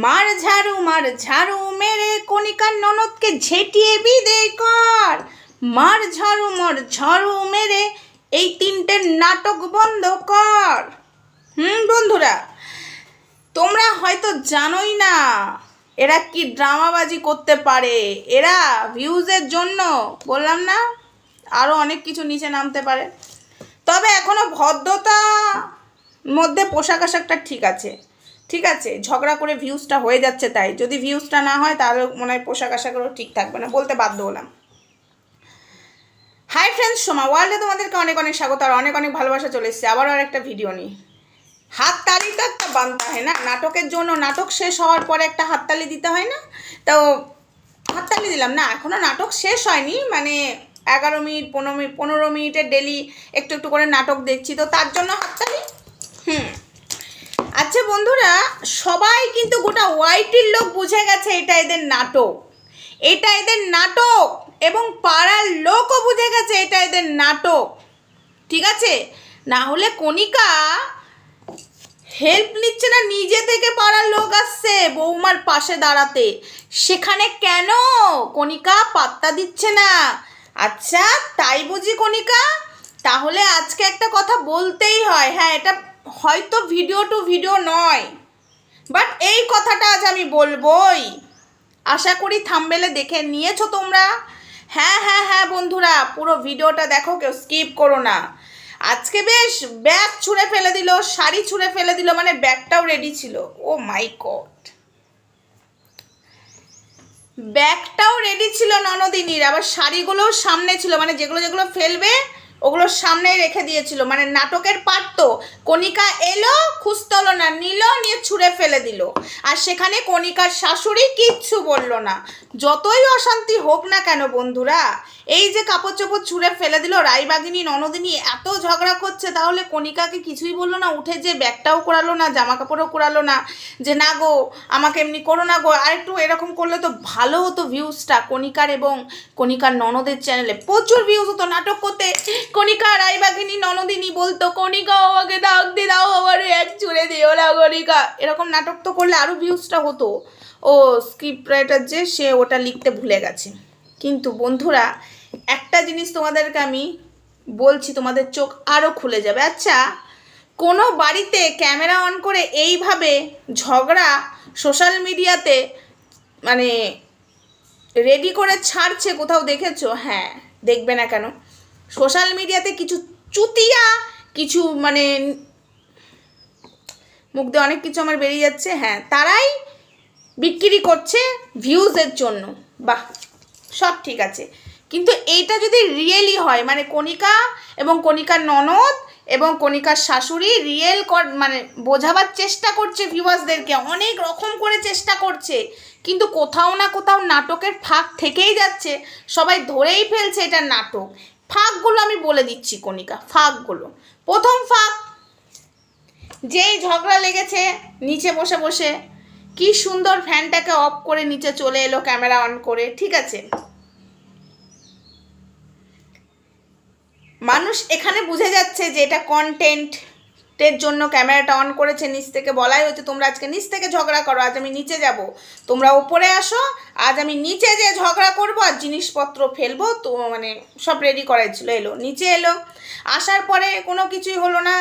মার ঝাড়ু মার ঝাড়ু, মেরে কণিকার ননদকে ঝেঁটিয়ে বিদে কর। মার ঝাড়ু মার ঝাড়ু, মেরে এই তিনটে নাটক বন্ধ কর। হুম, বন্ধুরা, তোমরা হয়তো জানোই না, এরা কি ড্রামাবাজি করতে পারে। এরা ভিউজের জন্য, বললাম না আরও অনেক কিছু নিচে নামতে পারে। তবে এখনও ভদ্রতা মধ্যে পোশাক আশাকটা ঠিক আছে। ঠিক আছে, ঝগড়া করে ভিউজটা হয়ে যাচ্ছে তাই। যদি ভিউজটা না হয়, তাহলে মনে হয় পোশাক আশাকও ঠিক থাকবে না, বলতে বাধ্য হলাম। হাই ফ্রেন্ডস সোমা ওয়ার্ল্ডে তোমাদেরকে অনেক অনেক স্বাগত, আর অনেক অনেক ভালোবাসা চলে এসছে। আবারও আর একটা ভিডিও নিয়ে। হাততালি তো একটা বানতে, হয় না? নাটকের জন্য নাটক শেষ হওয়ার পরে একটা হাততালি দিতে হয় না? তো হাততালি দিলাম না এখনও নাটক শেষ হয়নি মানে এগারো মিনিট, পনেরো মিনিট, পনেরো মিনিটের ডেলি একটু একটু করে নাটক দেখছি, তো তার জন্য হাততালি হুম। আচ্ছা বন্ধুরা, সবাই কিন্তু গোটা ওয়াইটির লোক বুঝে গেছে এটা এদের নাটক। এটা এদের নাটক এবং পাড়ার লোকও বুঝে গেছে এটা এদের নাটক। ঠিক আছে? না হলে কণিকা হেল্প নিচ্ছে না, নিজে থেকে পাড়ার লোক আসছে বৌমার পাশে দাঁড়াতে। সেখানে কেন? কণিকা পাত্তা দিচ্ছে না। আচ্ছা তাই বুঝি কণিকা? তাহলে আজকে একটা কথা বলতেই হয়। হ্যাঁ এটা হয়তো ভিডিও টু ভিডিও নয়। বাট এই কথাটা আজ আমি বলবোই। আশা করি থামবেলে দেখে নিয়েছো তোমরা। হ্যাঁ হ্যাঁ হ্যাঁ বন্ধুরা, পুরো ভিডিওটা দেখো, কেউ স্কিপ করো না। আজকে বেশ ব্যাগ ছুঁড়ে ফেলে দিল, শাড়ি ছুঁড়ে ফেলে দিল মানে ব্যাগটাও রেডি ছিল। ও মাই গড ব্যাগটাও রেডি ছিল ননদিনীর, আবার শাড়িগুলোও সামনে ছিল মানে যেগুলো যেগুলো ফেলবে ওগুলো সামনেই রেখে দিয়েছিল। মানে নাটকের পার তো। কণিকা এলো, খুঁজতল না, নিল, নিয়ে ছুঁড়ে ফেলে দিল। আর সেখানে কণিকার শাশুড়ি কিচ্ছু বলল না। যতই অশান্তি হোক না কেন বন্ধুরা এই যে কাপড় চোপড় ছুঁড়ে ফেলে দিল রায়বাগিনী, ননদিনী, এত ঝগড়া করছে, তাহলে কণিকাকে কিছুই বলল না, উঠে যে ব্যাগটাও করালো না জামা কাপড়ও করালো না, যে না গো, আমাকে এমনি করো না গো আর একটু এরকম করলে তো ভালো হতো ভিউজটা কণিকার এবং কণিকার ননদের চ্যানেলে প্রচুর ভিউজ হতো নাটক করতে। কণিকা, রায়বাগিনী, ননদিনী বলতো, কণিকা আমাকে দাগ দিয়ে দাও আবার এক চুড়ে দিও না কণিকা। এরকম নাটক তো করলে আরও ভিউজটা হতো। ও স্ক্রিপ্ট রাইটার যে, সে ওটা লিখতে ভুলে গেছে। কিন্তু বন্ধুরা একটা জিনিস তোমাদেরকে আমি বলছি, তোমাদের চোখ আরও খুলে যাবে। আচ্ছা কোনো বাড়িতে ক্যামেরা অন করে এইভাবে ঝগড়া সোশ্যাল মিডিয়াতে মানে রেডি করে ছাড়ছে কোথাও দেখেছ? হ্যাঁ দেখবে না কেন। সোশ্যাল মিডিয়াতে কিছু চুতিয়া, কিছু মানে মুখ দিয়ে অনেক কিছু আমার বেরিয়ে যাচ্ছে। হ্যাঁ তারাই বিক্রি করছে ভিউজের জন্য। বাহ, সব ঠিক আছে। কিন্তু এইটা যদি রিয়েলি হয় মানে কণিকা এবং কণিকার ননদ এবং কণিকার শাশুড়ি রিয়েল মানে বোঝাবার চেষ্টা করছে ভিউয়ার্সদেরকে অনেক রকম করে চেষ্টা করছে, কিন্তু কোথাও না কোথাও নাটকের ফাঁক থেকেই যাচ্ছে, সবাই ধরেই ফেলছে এটা নাটক। ফাঁকগুলো আমি বলে দিচ্ছি কণিকা, ফাঁকগুলো। প্রথম ফাঁক, যেই ঝগড়া লেগেছে নিচে বসে বসে, কি সুন্দর ফ্যানটাকে অফ করে নিচে চলে এলো ক্যামেরা অন করে, ঠিক আছে? মানুষ এখানে বুঝে যাচ্ছে যে এটা কন্টেন্টের জন্য ক্যামেরাটা অন করেছে নিচ থেকে, বলাই হচ্ছে তোমরা আজকে নিচ থেকে ঝগড়া করো, আজ আমি নিচে যাব। তোমরা উপরে আসো, আজ আমি নিচে যে ঝগড়া করব, আর জিনিসপত্র ফেলব, তো মানে সব রেডি করাই ছিল, এলো, নিচে এলো। আসার পরে কোনো কিছুই হলো না,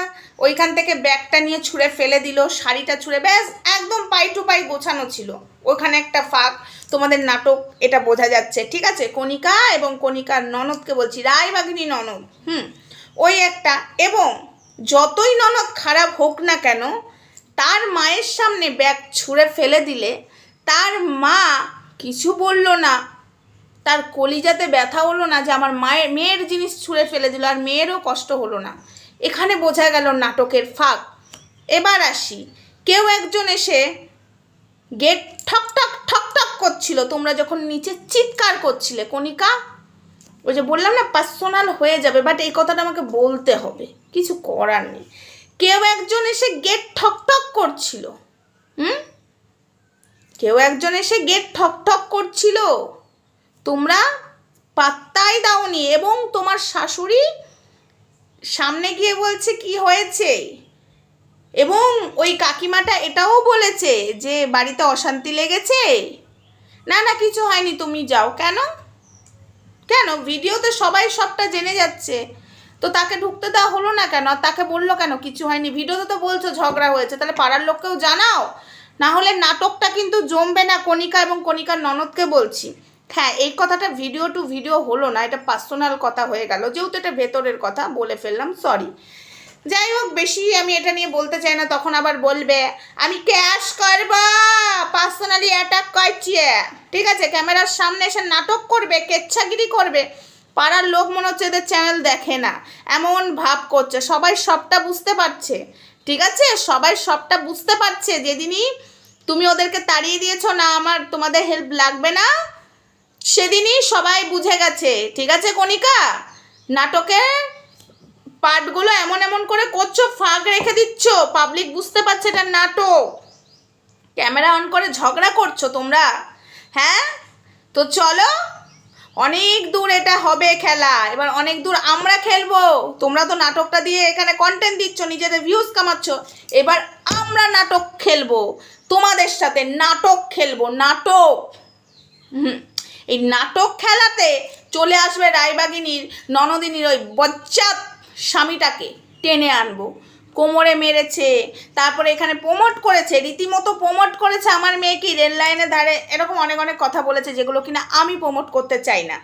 ওইখান থেকে ব্যাগটা নিয়ে ছুঁড়ে ফেলে দিল, শাড়িটা ছুঁড়ে, ব্যাস, একদম পাই টু পাই গোছানো ছিল। ওখানে একটা ফাঁক, তোমাদের নাটক, এটা বোঝা যাচ্ছে, ঠিক আছে? কণিকা এবং কণিকার ননদকে বলছি, রায়বাগিনী ননদ, হুম, ওই একটা, এবং যতই ননদ খারাপ হোক না কেন, তার মায়ের সামনে ব্যাগ ছুঁড়ে ফেলে দিলে তার মা কিছু বলল না। তার কলিজাতে ব্যথা হলো না যে আমার মায়ের, মেয়ের জিনিস ছুঁড়ে ফেলে দিল আর মেয়েরও কষ্ট হলো না। এখানে বোঝা গেল নাটকের ফাঁক। এবার আসি। কেউ একজন এসে গেট ঠক ঠক ঠক ঠক করছিল। তোমরা যখন নিচে চিৎকার করছিলে, কণিকা, ওই যে বললাম না পার্সোনাল হয়ে যাবে বাট এই কথাটা আমাকে বলতে হবে। কিছু করার নেই। কেউ একজন এসে গেট ঠক ঠক করছিল। হুম? কেউ একজন এসে গেট ঠক ঠক করছিল। তোমরা পাত্তাই দাওনি এবং তোমার শাশুড়ি সামনে গিয়ে বলছে, কি হয়েছে? এবং ওই কাকিমাটা এটাও বলেছে যে, বাড়িতে অশান্তি লেগেছে? না না, কিছু হয়নি, তুমি যাও। কেন? কেন? ভিডিওতে সবাই সবটা জেনে যাচ্ছে। তো তাকে ঢুকতে দেওয়া হলো না কেন? তাকে বলল কেন? কিছু হয়নি। ভিডিওতে তো বলছো ঝগড়া হয়েছে। তাহলে পাড়ার লোককেও জানাও। না হলে নাটকটা কিন্তু জমবে না কণিকা এবং কণিকার ননদকে বলছি। হ্যাঁ এই কথাটা ভিডিও টু ভিডিও হলো না। এটা পার্সোনাল কথা হয়ে গেল। যেহেতু এটা ভেতরের কথা, বলে ফেললাম। সরি। যাই হোক, বেশি আমি এটা নিয়ে বলতে চাই না। তখন আবার বলবে, আমি ক্যাশ করব। পার্সোনালি অ্যাটাক করছি। ঠিক আছে, ক্যামেরার সামনে এসে নাটক করবে, কেচ্ছাগিরি করবে। পাড়ার লোক মনে হচ্ছে এদের চ্যানেল দেখে না। এমন ভাব করছে। সবাই সবটা বুঝতে পারছে। ঠিক আছে? সবাই সবটা বুঝতে পারছে। যেদিনই তুমি ওদেরকে তাড়িয়ে দিয়েছ না আমার তোমাদের হেল্প লাগবে না, সেদিনই সবাই বুঝে গেছে। ঠিক আছে, কণিকা? নাটকে পার্টগুলো এমন এমন করে করছ, ফাঁক রেখে দিচ্ছ। পাবলিক বুঝতে পারছে এটা নাটক। ক্যামেরা অন করে ঝগড়া করছ তোমরা। হ্যাঁ? তো চলো অনেক দূর এটা হবে খেলা। এবার অনেক দূর আমরা খেলব। তোমরা তো নাটকটা দিয়ে এখানে কন্টেন্ট দিচ্ছ, নিজেদের ভিউজ কামাচ্ছ। এবার আমরা নাটক খেলব। তোমাদের সাথে নাটক খেলব, নাটক। এই নাটক খেলাতে চলে আসবে রায়বাগিনীর, ননদিনীর ওই বজ্জাত স্বামীটাকে টেনে আনব। কোমরে মেরেছে, তারপরে এখানে প্রমোট করেছে, রীতিমতো প্রমোট করেছে আমার মেয়েকে, রেল লাইনে ধারে এরকম অনেক অনেক কথা বলেছে যেগুলো কিনা আমি প্রমোট করতে চাই না।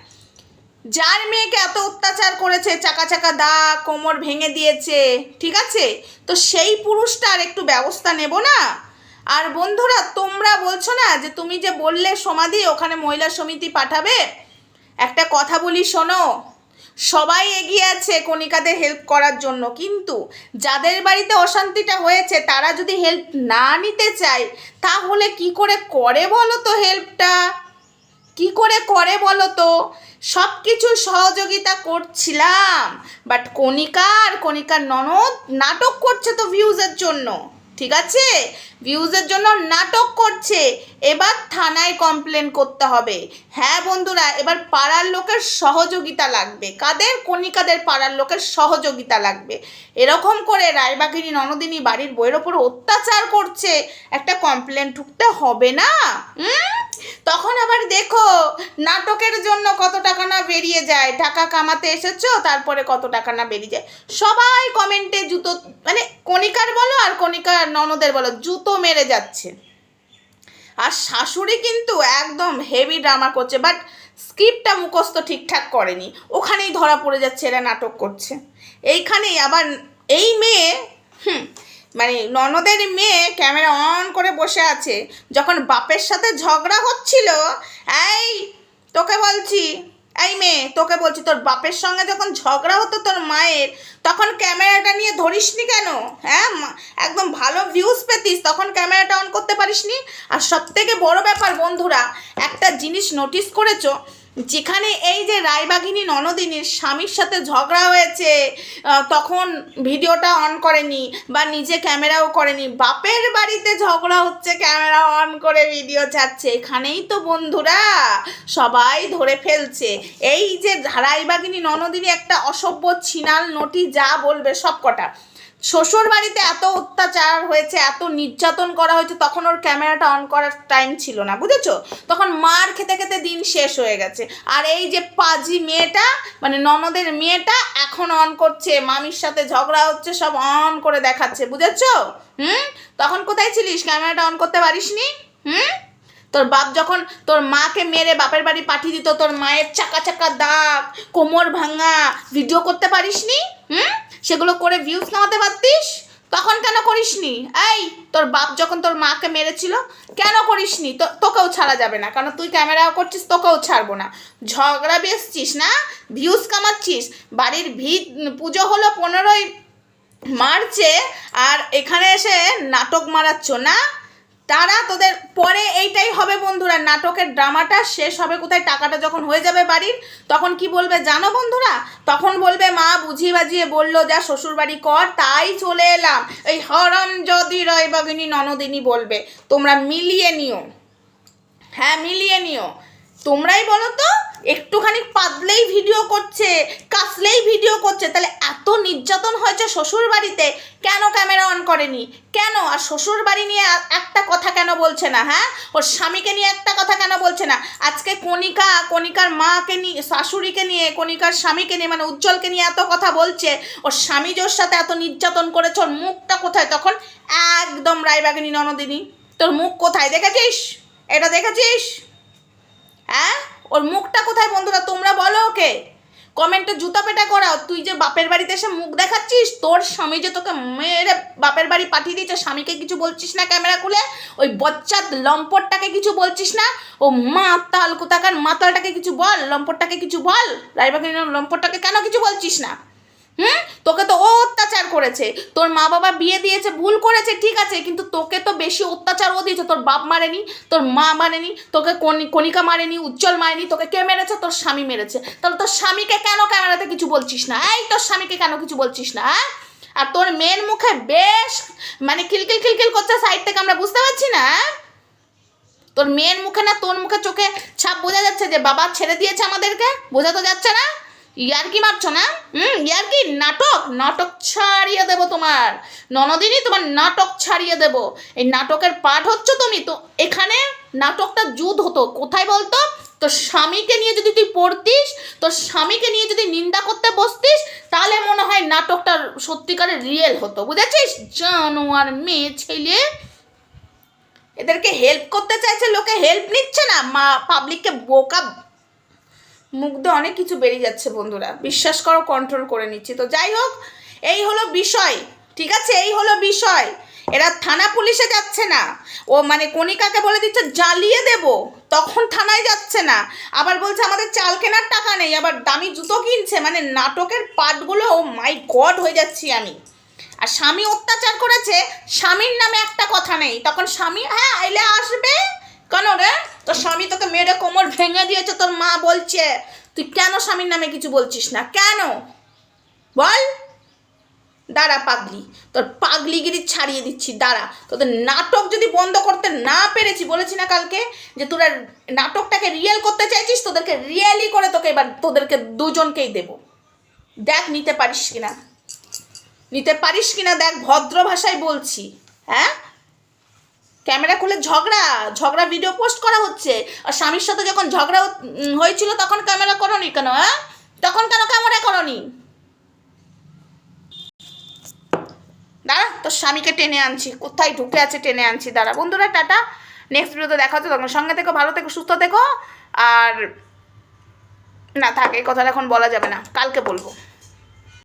যার মেয়েকে এত অত্যাচার করেছে, চাকা চাকা দা কোমর ভেঙে দিয়েছে, ঠিক আছে? তো সেই পুরুষটার একটু ব্যবস্থা নেব না? আর বন্ধুরা, তোমরা বলছো না যে তুমি যে বললে সমাধি, ওখানে মহিলা সমিতি পাঠাবে? একটা কথা বলি শোনো সবাই এগিয়ে আছে কণিকাদের হেল্প করার জন্য। কিন্তু যাদের বাড়িতে অশান্তিটা হয়েছে, তারা যদি হেল্প না নিতে চায়, তাহলে কি করে করে বলো তো হেল্পটা কি করে করে বলো তো সব কিছু সহযোগিতা করছিলাম বাট কণিকা আর কণিকার ননদ নাটক করছে তো ভিউজের জন্য। ঠিক আছে? ভিউজের জন্য নাটক করছে। এবার থানায় কমপ্লেন করতে হবে। হ্যাঁ বন্ধুরা, এবার পাড়ার লোকের সহযোগিতা লাগবে। কাদের? কণিকাদের পাড়ার লোকের সহযোগিতা লাগবে। এরকম করে রায়বাগিনী ননদিনী বাড়ির বইয়ের ওপর অত্যাচার করছে, একটা কমপ্লেন ঠুকতে হবে না? হুম? তখন আবার দেখো, নাটকের জন্য কত টাকা না বেরিয়ে যায়। টাকা কামাতে এসেছ, তারপরে কত টাকা না বেরিয়ে যায়। সবাই কমেন্টে জুতো মানে কণিকার বলো আর কণিকার ননদের বলো, জুতো মেরে যাচ্ছে। আর শাশুড়ি কিন্তু একদম হেভি ড্রামা করছে বাট স্ক্রিপ্টটা মুখস্থ ঠিকঠাক করেনি। ওখানেই ধরা পড়ে যাচ্ছে, এরা নাটক করছে। এইখানেই আবার এই মেয়ে, হুম মানে ননদের মেয়ে ক্যামেরা অন করে বসে আছে। যখন বাপের সাথে ঝগড়া হচ্ছিল, এই, তোকে বলছি, এই মেয়ে, তোকে বলছি, তোর বাপের সঙ্গে যখন ঝগড়া হতো তোর মায়ের, তখন ক্যামেরাটা নিয়ে ধরিসনি কেন? হ্যাঁ একদম ভালো ভিউজ পেতিস, তখন ক্যামেরাটা অন করতে পারিসনি? আর সব থেকে বড় ব্যাপার বন্ধুরা, একটা জিনিস নোটিস করেছ যেখানে এই যে রায়বাঘিনী ননদিনীর স্বামীর সাথে ঝগড়া হয়েছে তখন ভিডিওটা অন করেনি বা নিজে ক্যামেরাও করেনি। বাপের বাড়িতে ঝগড়া হচ্ছে, ক্যামেরা অন করে ভিডিও ছাড়ছে। এখানেই তো বন্ধুরা, সবাই ধরে ফেলছে। এই যে রায়বাঘিনী ননদিনী একটা অসভ্য ছিনাল নটি যা বলবে সব কটা শ্বশুর বাড়িতে এত অত্যাচার হয়েছে, এত নির্যাতন করা হয়েছে, তখন ওর ক্যামেরাটা অন করার টাইম ছিল না, বুঝেছ? তখন মার খেতে খেতে দিন শেষ হয়ে গেছে। আর এই যে পাজি মেয়েটা মানে ননদের মেয়েটা এখন অন করছে, মামির সাথে ঝগড়া হচ্ছে, সব অন করে দেখাচ্ছে, বুঝেছ? হুম? তখন কোথায় ছিলিস? ক্যামেরাটা অন করতে পারিসনি? হুম? তোর বাপ যখন তোর মাকে মেরে বাপের বাড়ি পাঠিয়ে দিত, তোর মায়ের চাকা চাকা দাগ, কোমর ভাঙা ভিডিও করতে পারিসনি? হুম? সেগুলো করে ভিউজ নামাতে পারতিস? তখন কেন করিসনি? এই, তোর বাপ যখন তোর মাকে মেরেছিল, কেন করিসনি? তোকেও ছাড়া যাবে না, কারণ তুই ক্যামেরাও করছিস, তোকেও ছাড়বো না। ঝগড়া বেসছিস না? ভিউজ কামাচ্ছিস? বাড়ির ভিত, পুজো হলো পনেরোই মার্চে, আর এখানে এসে নাটক মারাচ্ছ না? তারা তোদের, পরে এইটাই হবে বন্ধুরা, নাটকের ড্রামাটা শেষ হবে কোথায়, টাকাটা যখন হয়ে যাবে বাড়ির, তখন কি বলবে জানো বন্ধুরা? তখন বলবে মা বুঝিয়ে বাজিয়ে বলল, যা শ্বশুর বাড়ি কর, তাই চলে এলাম। এই হরম যদি রয় বাগিনী ননদিনী বলবে, তোমরা মিলিয়ে নিও। হ্যাঁ মিলিয়ে নিও। তোমরাই বলো তো একটুখানি পাতলেই ভিডিও করছে কাশলেই ভিডিও করছে। তাহলে এত নির্যাতন হয়েছে শ্বশুর বাড়িতে কেন ক্যামেরা অন করেনি? কেন? আর শ্বশুর বাড়ি নিয়ে একটা কথা কেন বলছে না হ্যাঁ? ওর স্বামীকে নিয়ে একটা কথা কেন বলছে না? আজকে কণিকা, কণিকার মাকে নিয়ে শাশুড়িকে নিয়ে, কণিকার স্বামীকে নিয়ে মানে উজ্জ্বলকে নিয়ে এত কথা বলছে, ওর স্বামী যে সাথে এত নির্যাতন করেছে, ওর মুখটা কোথায়? তখন একদম রায়বাগিনী ননদিনী, তোর মুখ কোথায়? দেখেছিস? এটা দেখেছিস? হ্যাঁ? ওর মুখটা কোথায় বন্ধুরা, তোমরা বলো ওকে? কমেন্টে জুতা পেটা করাও। তুই যে বাপের বাড়িতে এসে মুখ দেখাচ্ছিস, তোর স্বামী যে তোকে মেরে বাপের বাড়ি পাঠিয়ে দিয়েছে, স্বামীকে কিছু বলছিস না ক্যামেরা খুলে? ওই বচ্চার লম্পটটাকে কিছু বলছিস না? ও মা তাল কোথাকার মাতালটাকে কিছু বল, লম্পটটাকে কিছু বল? রাইবাকে লম্পটটাকে কেন কিছু বলছিস না? হুম? তোকে তো ও অত্যাচার করেছে। তোর মা বাবা বিয়ে দিয়েছে, ভুল করেছে, ঠিক আছে, কিন্তু তোকে তো বেশি অত্যাচার ও দিয়েছে। তোর বাপ মারেনি, তোর মা মারেনি, তোকে কণিকা মারেনি, উজ্জ্বল মারেনি, তোকে কে মেরেছে? তোর স্বামী মেরেছে। তাহলে তোর স্বামীকে কেন ক্যামেরাতে কিছু বলছিস না, এই? তোর স্বামীকে কেন কিছু বলছিস না হ্যাঁ? আর তোর মেয়ের মুখে বেশ মানে খিলখিল খিলখিল করছে সাইড থেকে, আমরা বুঝতে পারছি না হ্যাঁ? তোর মেয়ের মুখে না, তোর মুখে চোখে ছাপ বোঝা যাচ্ছে যে বাবা ছেড়ে দিয়েছে আমাদেরকে? বোঝা তো যাচ্ছে না? ইয়ার কি মারছো না? হুম ইয়ার কি নাটক? নাটক ছাড়িয়ে দেবো তোমার। ননদিনই তোমার নাটক ছাড়িয়ে দেব। এই নাটকের পাঠ হচ্ছে তুমি, তো এখানে নাটকটা যুদ্ধ হতো। কোথায় বলতো? তোর স্বামীকে নিয়ে যদি তুই পড়তিস, তোর স্বামীকে নিয়ে যদি নিন্দা করতে বসতিস, তাহলে মনে হয় নাটকটা সত্যিকারের রিয়েল হতো। বুঝেছিস? জানোয়ার, মেয়ে, ছেলে। এদেরকে হেল্প করতে চাইছে, লোকে হেল্প নিচ্ছে না। মা পাবলিককে বোকা দিয়ে অনেক কিছু বেরিয়ে যাচ্ছে বন্ধুরা। বিশ্বাস করো কন্ট্রোল করে নিচ্ছি। তো যাই হোক, এই হলো বিষয়, ঠিক আছে? এই হলো বিষয়। এরা থানা পুলিশে যাচ্ছে না। ও মানে কণিকাকে বলে দিচ্ছে, জ্বালিয়ে দেব। তখন থানায় যাচ্ছে না। আবার বলছে, আমাদের চাল কেনার টাকা নেই। আবার দামি জুতো কিনছে। মানে নাটকের পার্টগুলো ও মাই গড, হয়ে যাচ্ছি আমি। আর স্বামী অত্যাচার করেছে, স্বামীর নামে একটা কথা নেই। তখন স্বামী হ্যাঁ এলে আসবে? কেন রে? তোর স্বামী তোকে মেরে কোমর ভেঙে দিয়েছে, তোর মা বলছে। তুই কেন স্বামীর নামে কিছু বলছিস না? কেন? বল। দাঁড়া পাগলি, তোর পাগলিগিরি ছাড়িয়ে দিচ্ছি, দাঁড়া। তোদের নাটক যদি বন্ধ করতে না পেরেছি, বলেছি না কালকে, যে তোরা নাটকটাকে রিয়েল করতে চাইছিস, তোদেরকে রিয়েলি করে তোকে এবার তোদেরকে দুজনকেই দেবো। দেখ, নিতে পারিস কিনা? নিতে পারিস কিনা? দেখ, ভদ্র ভাষায় বলছি হ্যাঁ? ক্যামেরা খুলে ঝগড়া ঝগড়া ভিডিও পোস্ট করা হচ্ছে। আর স্বামীর সাথে যখন ঝগড়া হয়েছিল, তখন ক্যামেরা করনি কেন হ্যাঁ? তখন কেন ক্যামেরা করনি? দাঁড়া, তোর স্বামীকে টেনে আনছি। কোথায় ঢুকে আছে টেনে আনছি? দাঁড়া, বন্ধুরা, টাটা। নেক্সট ভিডিওতে দেখা হচ্ছে। তখন সঙ্গে থেকো, ভালো থেকো, সুস্থ থেকো। আর না, থাক, এই কথাটা এখন বলা যাবে না। কালকে বলব।